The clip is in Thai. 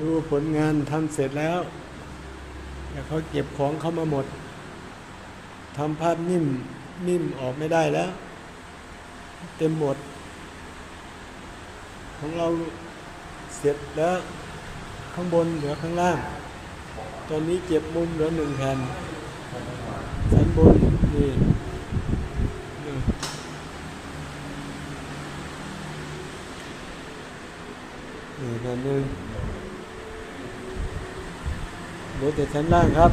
ดูผลงานทำเสร็จแล้วแต่เขาเก็บของเข้ามาหมดทำภาพนิ่มนิ่มออกไม่ได้แล้ว เต็มหมด ของเราเสร็จแล้ว ข้างบนเหลือข้างล่าง ตอนนี้เก็บมุมเหลือหนึ่งแผ่นสันบนนี่นี่นี่แผ่นหนึ่ง เหลือแต่ชั้นล่างครับ